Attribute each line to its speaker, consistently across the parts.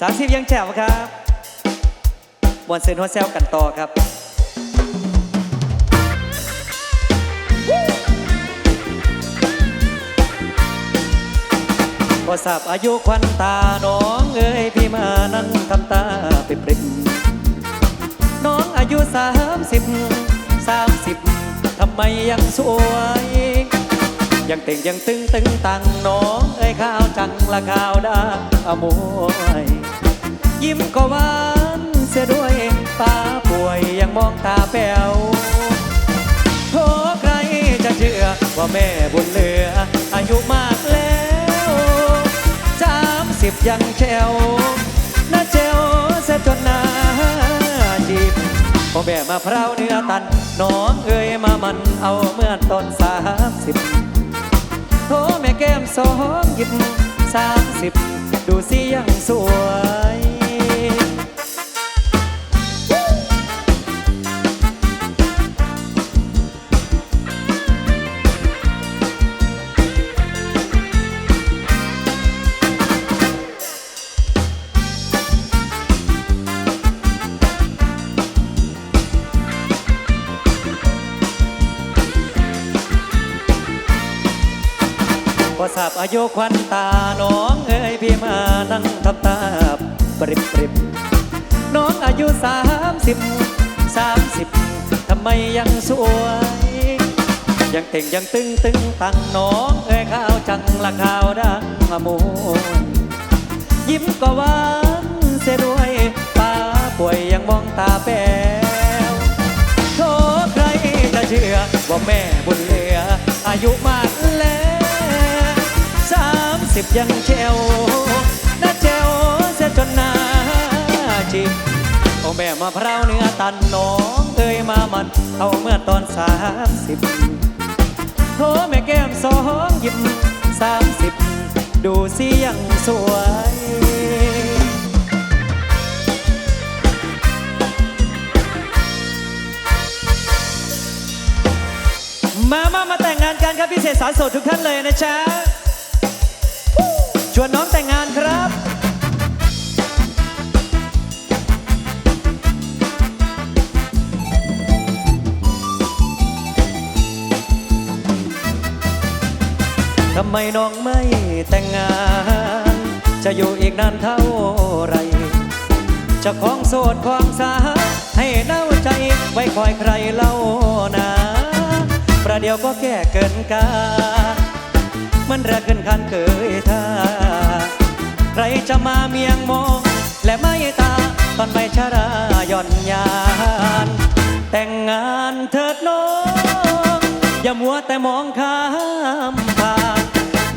Speaker 1: สามสิบยังแจ๋วครับบวนเซนหัวแซวกันต่อครับพอทราบอายุควันตา น้องเอ้ยพี่มานั่งทำตาเป็นปริมน้องอายุสามสิบสามสิบทำไมยังสวย ยังเต่งยังตึงตึงตังน้องเอ้ยข้าวจังละข้าวดาอมวย ยิ้มก็หวานเสียด้วยป้าป่วยยังมองตาแป๋วโทใครจะเชื่อว่าแม่บุญเหลือ อายุมากแล้วสามสิบยังแฉวน่าเจวเสียจนหนาจีบพ่อแม่มาพร้าวเนื้อตัน น้องเอ้ยมามันเอาเมื่อตอนสามสิบโทแม่แก้มสองหยิบสามสิบดูสิยังสวย ทราบอายุควันตา น้องเอ้ยพี่มานั่งทับตาปริบปริบน้องอายุสามสิบสามสิบทำไมยังสวย ยังเต่งยังตึงตึงตังน้องเอ้ยข้าวจังละข้าวดังมะมวนยิ้มก็หวานเสียด้วยตาป่วยยังมองตาแป๋วโทษใครจะเชื่อว่าแม่บุญเหลืออายุมากแล้ สิบยังเจวน่าเจวเสียจนหนาจิบโอ้แม่มาพร้าวเนื้อตันน้องเอ้ยมามันเอาเมื่อตอนสามสิบโทแม่แก้มสองหยิบสามสิบดูสิยังสวยมามามาแต่งงานกันครับพิเศษสาวโสดทุกท่านเลยนะจ๊ะ แต่งงานครับทำไมน้องไม่แต่งงาน จะอยู่อีกนานเท่าไร จะของโสดความสา ให้เน่าใจไว้คอยใครเล่านาประเดี๋ยวก็แก่เกินกา มันระเกินคันเคยท่า ใครจะมาเมียงมอง และไม่ตาตอนใบชาราย่อนยาน แต่งงานเถิดน้อง อย่ามัวแต่มองข้ามผ่าน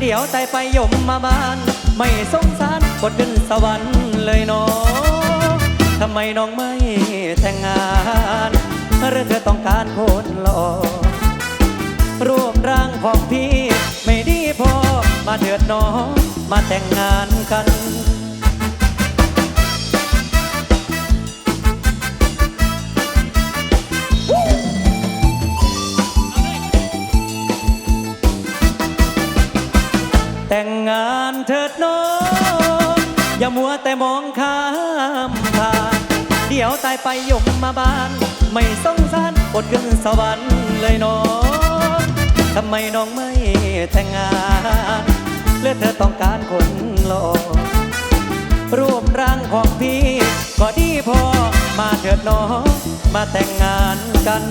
Speaker 1: เดี๋ยวใจไปยมมาบ้าน ไม่สงสารบดขึ้นสวรรค์เลยน้องทำไมน้องไม่แต่งงานหรือเธอต้องการคนหล่อรูปร่างของพี่ไม่ดีพอ มาเถิดน้อง มาแต่งงาน กันแต่งงานเถิดน้องอย่ามัวแต่มองข้ามผ่าน เดี๋ยวตายไปยมมาบ้าน ไม่สงสารอดขึ้นสวรรค์เลยน้องทำไมน้องไม่แต่งงาน เลือเธอต้องการคนหล่อรูปร่างของพี่ ก็ดีพอมาเถิดน้องมาแต่งงานกัน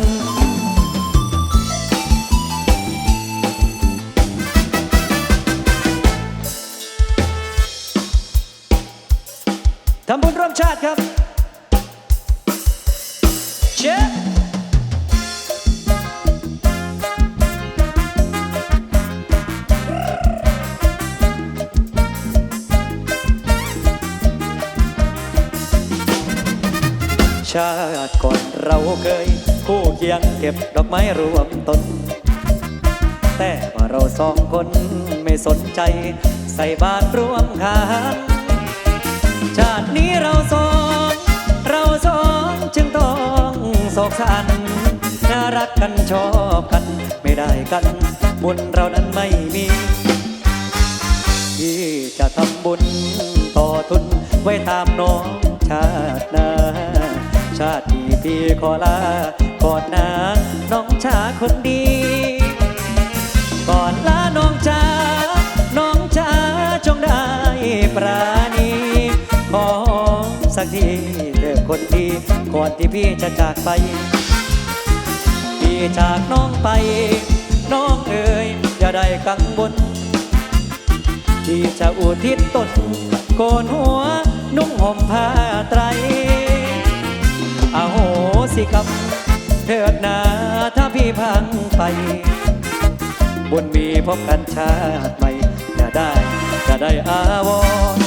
Speaker 1: เคย คู่เคียงเก็บดอกไม้รวมต้น แต่ว่าเราสองคนไม่สนใจ ใส่บาตรร่วมทานชาตินี้เราสอง เราสองจึงต้องโศกสันน่ารักกันชอบกัน ไม่ได้กัน บุญเรานั้นไม่มีที่จะทำบุญต่อทุนไว้ตามน้องชาติหน้าชาตินี้ พี่ขอลาก่อนนะน้องชาคนดี ก่อนลาน้องจ้าน้องจ้าจงได้ปราณีขอสักทีเถิดคนดีก่อนที่พี่จะจากไป พี่จากน้องไป น้องเอ๋ยอย่าได้กังวลที่จะอุทิศตนโกนหัวนุ่งห่มผ้าไตร อาโหสิกรรมเถิดนาถ้าพี่พังไปบุญมีพบกันชาติใหม่จะได้จะได้อาวร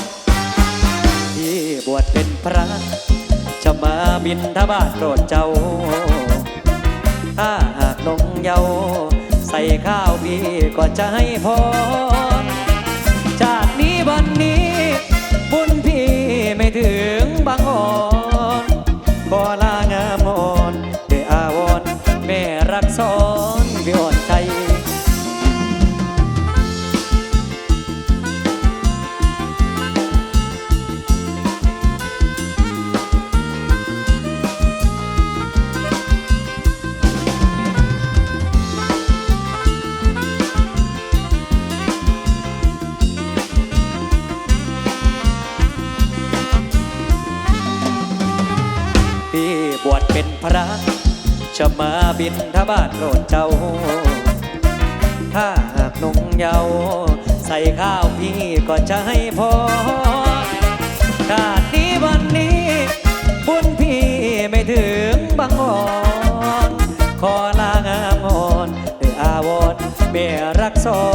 Speaker 1: ที่บวชเป็นพระจะมาบินทบาทโปรดเจ้า ถ้าหากนงเยาใส่ข้าวพี่ก็จะให้พรจากนี้วันนี้ บุญพี่ไม่ถึงบางอ่อน บาทโรดเจ้า ถ้าหากนงเยาใส่ข้าวพี่ก็จะให้พอชาตินี้วันนี้ บุญพี่ไม่ถึงบางอ่อนขอลางามอ่อนด้วยอาวรณ์แม่รักสอน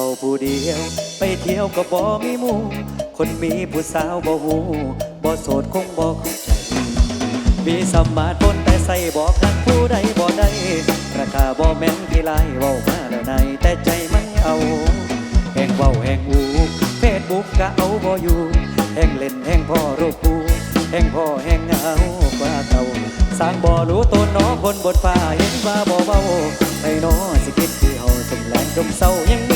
Speaker 1: กินข้าผู้เดียว ไปเที่ยวก็บ่มีมู่คนมีผู้สาวบ่หูบ่โสดคงบ่เข้าใจ มีสมาร์ทโฟนแต่ใส่บอกหักผู้ใดบ่ได้ราคาบ่แม่นที่ลายเว้ามาแล้วในแต่ใจไม่เอาแห่งเว้าแห่งอูเฟซบุ๊กก็เอาบ่อยู่แห่งเล่นแห่งพ่อรูปคู่แห่งพ่อแห่งเงากว่าเก่าสร้างบ่รู้ตัวน้อคนบนฟ้าเห็นว่าบ่เบาให้น้อสิคิดที่เฮาสมแรงจมเศร้ายัง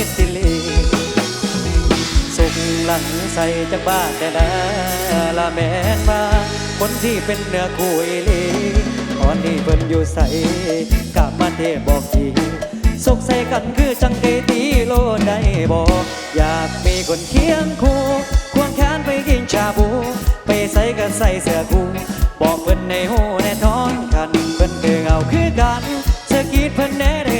Speaker 1: หลังใส่จากบ้านแต่ละละแม่นมาคนที่เป็นเนื้อคู่อีหลีตอนนี้เพิ่นอยู่ใส่กลับมาเทบอกทีสุขใส่กันคือจังไกตีโลได้บอกอยากมีคนเคียงคู่ควงแขนไปกินชาบู ไปใส่ก็ใส่เสื้อกูบอกเพิ่นในหูในท้อนกันเพิ่นคือเอาคือกันสะกิดเพิ่นแน่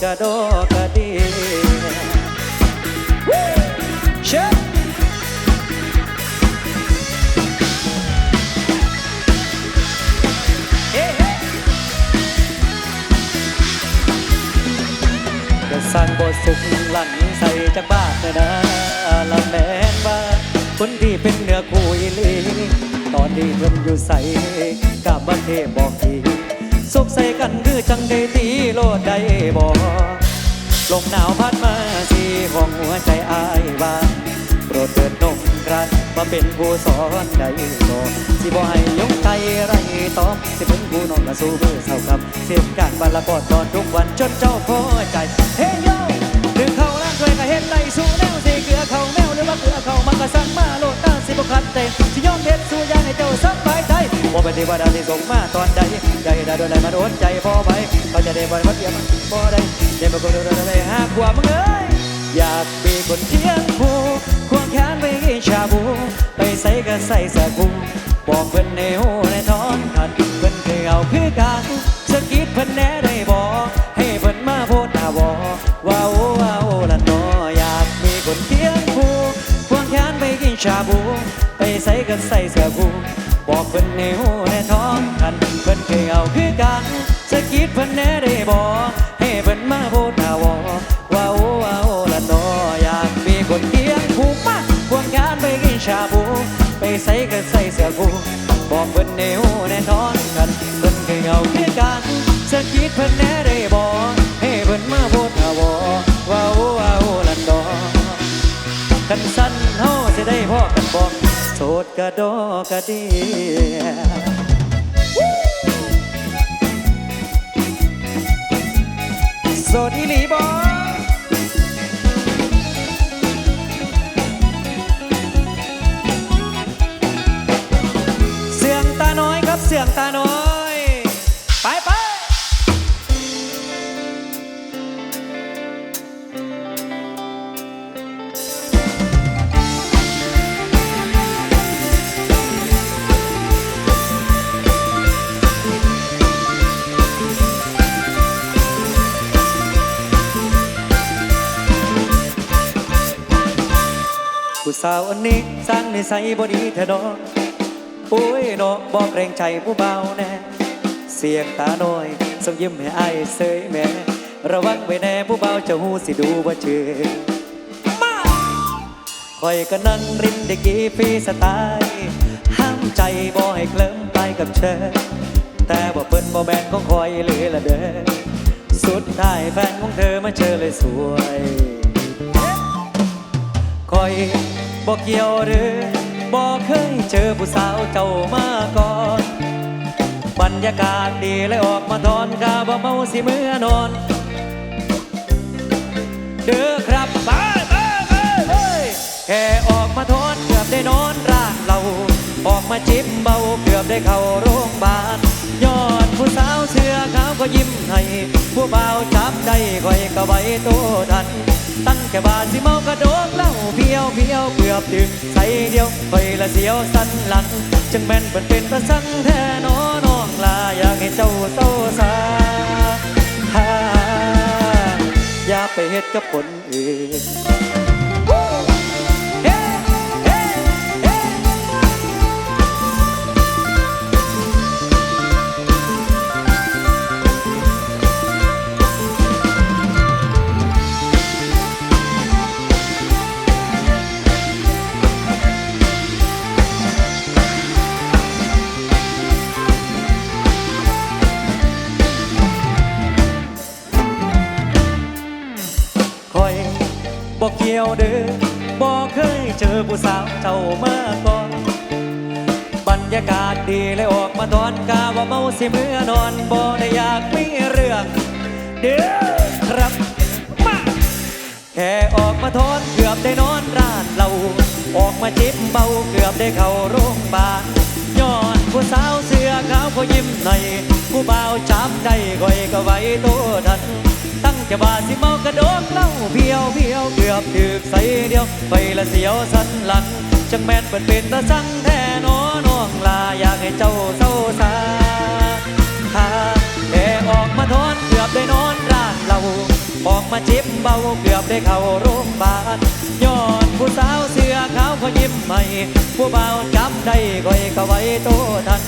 Speaker 1: โสดกะดอกะดีเชฟเฮ้เฮ้ก็สั่งบทสุขหลังใส่จากบ้านนะละแมนว่าคนที่เป็นเนื้อคู่อีหลีตอนนี้เพิ่นอยู่ใส่กับบันเทบอกที สุขใส่กันคือจังได้ตีโลดได้บอลมหนาวพัดมาสีของหัวใจอายบางโปรดเดินนงกรันมาเป็นผู้สอนได้บอสิบ่ให้ยงไกไรตอมสิเป็นผู้น้องกระสู้มือเศร้าครับเสียการบัลละบอดตอนทุกวันจนเจ้าพอใจเฮ้ยโยดึงเข้าล้างถ้วยก็เห็นไหลสู้แนวสิเกลือเข้าแมวหรือว่าเกลือเข้ามันก็สั่งมาโลดตาสิบคันเตะสิยอมเด็ดสู้ยาให้เจ้าสบายใจว่าเป็นเทวดาที่ส่งมาตอนใด ใจได้โดนอะไรมาโดนใจพอไปเขาจะได้บ่อยมาเทียมพอได้เดี๋ยวมาคนโดนอะไรหากว่ามึงเอ้ยอยากมีคนเคียงคู่ควงแขนไปกินชาบู ไปใส่ก็ใส่เสื้อกูบอกเพิ่นในหูในท้อนคันเพิ่นเคยเอาคือกันสะกิดเพิ่นแน่ได้บอกให้เพิ่นมาโพดหน้าบอว้าวว้าวละนออยากมีคนเคียงคู่ควงแขนไปกินชาบู ไปใส่ก็ใส่เสื้อกูบอกเพิ่นในหูในท้องคัน พิ่นเคยเอาคือกันสกิดเพิ่นแน่ได้บอกให้เพิ่นมาพูดหน้าวอว่าโอว่าโอละนออยากมีคนเคียงผูกมัาควงงานไปกินชาบูไปใส่กันใส่เสื้อคู่บอกเพิ่นแนวแน่นอนกันเพิ่นเคยเอาคือกันสกิดเพิ่นแน่ได้บอกให้เพิ่นมาพูดหน้าวอว่าโอว่าโอละนอกันสั้นเฮาจะได้พอกันบอกโสดกระดอกระดี สาวอันนี้สร้างนิสัยบ่ดีเถอะเนาะโอ้ยเนาะบอกเกรงใจผู้เบาแน่เสียงตาน้อยส่งยิ้มให้อายเสยแม่ระวังไว้แน่ผู้เบาจะหูสิดูว่าเชื่อมาคอยก็นั่งริมได้กี่ปีสไตล์ห้ามใจบ่ให้เคลิ้มไปกับเธอแต่ว่าเปิ้นบ่แม่นของคอยเลยละเด้อสุดท้ายแฟนของเธอมาเจอเลยสวยคอย บอกเกี่ยวหรือบอกเคยเจอผู้สาวเจ้ามาก่อน บรรยากาศดีเลยออกมาทอนกาบ่เมาสิเมื่อนอน เด้อครับไปไปไปไปแค่ออกมาทอนเกือบได้นอนร่างเรา ออกมาจิ้มเบาเกือบได้เข้าโรงพยาบาลยอดผู้สาวเสื้อขาวก็ยิ้มให้ ผู้บ่าวจับได้คอยก็ไว้โตทัน ตั้งแค่บาทสิเมากระโดดล่า เพียวเพียวเกือบตึกใส่เดียวไปละเสียวสันหลังจึงแม่นเปินเป็นประสังแท้นอน้องลาอยากให้เจ้าเศร้าสาอย่าไปเฮ็ดกับคนอื่น บอกเกี่ยวเด้อบอกเคยเจอผู้สาวเจ้ามาก่อน บรรยากาศดีเลยออกมาตอนกาว่าเมาสิเมื่อนอนบ่ได้อยากมีเรื่องเด้อครับมาแค่ออกมาทอนเกือบได้นอนร้านเรา ออกมาจิบเบาเกือบได้เข้าโรงพยาบาลย้อน ผู้สาวเสื้อขาวเขายิ้มหน่อยผู้บ่าวจับได้คอยก็ไว้โตทัน ตั้งจะบาสิเมากระโดดเล่าเพียวเพียวเกือบถึกใส่เดียวไปละเสียวสันหลังจังแม่นเปิดเป็นตาสังแท้นอน้องลาอยากให้เจ้าเศร้าสาหาแต่ออกมาทอนเกือบได้นอนร้านเราออกมาจิบเบาเกือบได้เข้าโรงพยาบาลย้อน ผู้สาวเสื้อขาวเขายิ้มใหม่ ผู้เบาวจับได้ก็อยก็ไว้โตทัน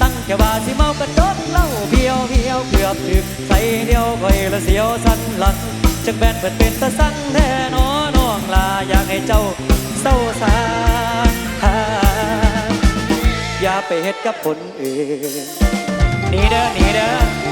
Speaker 1: ตั้งแค่ว่าสิเมากระโดดเหล่าเพียวเพียวเกือบถึกใส่เดียวก็อยละเสียวสันหลังจังแบนเปิดเป็นตาสังแท้นอน้องลาอยากให้เจ้าเศร้าสาหาอย่าไปเฮ็ดกับคนอื่นนี่เด้อนี่เด้อ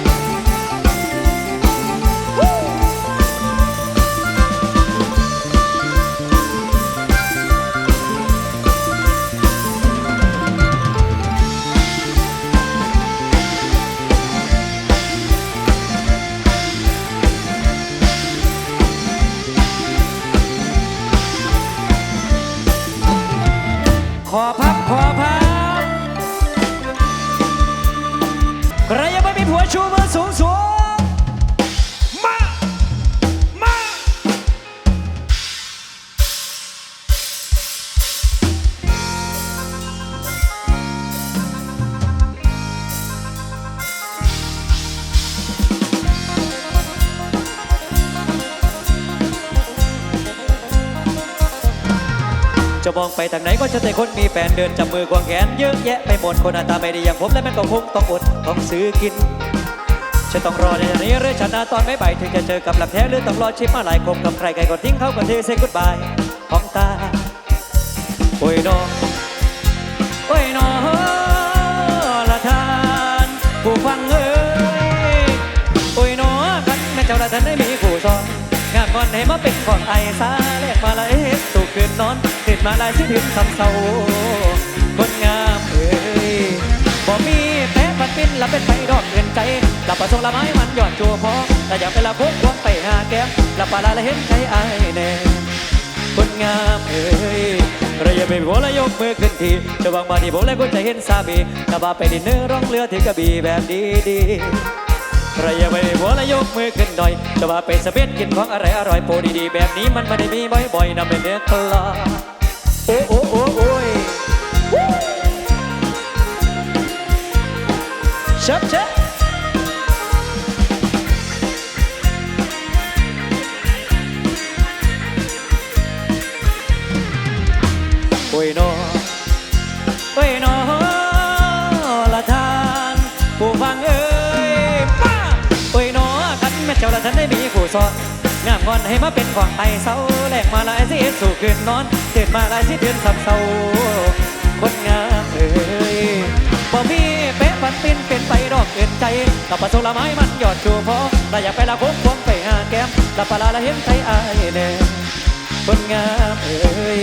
Speaker 1: จะมองไปทางไหนก็จะแต่คนมีแฟนเดินจับมือกวงแขนเยอะแยะไปหมดคนหาตาไม่ดีอย่างผมและมันก็คงต้องอดต้องซื้อกินฉันต้องรอในนี้เรื่อชนะตอนไม่ใบถึงจะเจอกับหลักแท้หรือต้องรอชิมมาหลายคมกับใครใครก็ทิ้งเขาก็เทเซกุดบายของตาโอ้ยน้องโอ้ยน้องละทานผู้ฟังเอ้ยโอ้ยน้องกันแม่เจ้าละทานได้มีผู้ซ้อนงานก่อนให้มาเป็นของไอซาเรีกมาละเสุขคืนนอน มาลายชื่อถึงคำเศร้าคนงามเอ้ยบ่มีแพ้พันปินละเป็นไปดอกเงินใจละประสงละไม้มันหย่อนจัวพอแต่อยากเป็นละพกควงไปหาแก้มละปลาละเห็นใจไอ้แน่คนงามเอ้ยเราอย่าไปโผล่และยกมือขึ้นทีจะวางมาที่ผมและคุณจะเห็นสามีถ้าบาไปดินเนอร์ร้องเรือที่กระบี่แบบดีดีเราอย่าไปโผล่และยกมือขึ้นหน่อยจะว่าไปสเปนกินของอะไรอร่อยโปรดีๆแบบนี้มันไม่ได้มีบ่อยๆนะเป็นเนื้อคลา โอ้โอ้โอ้โอ้ยเชิบเชิบโอ้ยนอโอ้ยนอละทานผู้ฟังเอ้ยป้าโอ้ยนอคันแม่เจ้าละท่านได้มีผู้สอน งามงอนให้มาเป็นของไอเศร้าแหลกมาลายสิสู่คืนนอนเกิดมาลายสิเดือนสับเศร้าคนงามเอ้ยบ่มีเป๊ะปันปินเป็นไปดอกเกินใจกับปะโซละไม้มันยอดชูพอแต่อยากไปละคุ้มควงไปหาแก้มละปลาละเห็นใจอายแน่คนงามเอ้ย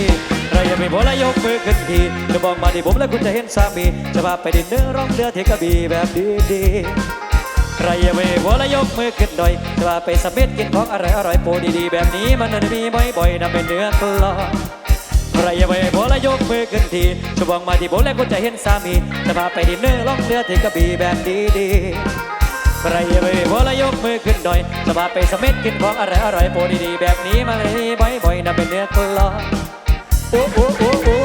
Speaker 1: เราอย่าไปโผล่และยกมือขึ้นทีจะบอกมาที่ผมและคุณจะเห็นสามีจะพาไปดินเนอร์ร้องเรือที่กระบีแบบดีๆ ใครอย่าไปโผล่และยกมือขึ้นหน่อยจะพาไปสมิธกินของอร่อยอร่อยโปรดีๆแบบนี้มันไม่มีบ่อยๆนะเป็นเนื้อกลอใครอย่าไปโผล่และยกมือขึ้นทีจะบอกมาที่ผมและคุณจะเห็นสามีจะพาไปดินเนอร์ร้องเรือที่กระบี่แบบดีๆใครอย่าไปโผล่ยกมือขึ้นหน่อยจะมาไปสมิธกินของอร่อยอร่อยโปรดีๆแบบนี้มาเลยบ่อยๆนะเป็นเนื้อกลอโอ้โอ้โอ้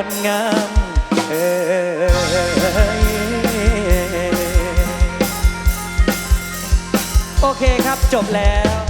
Speaker 1: คนงามเอ้ยโอเคครับจบแล้ว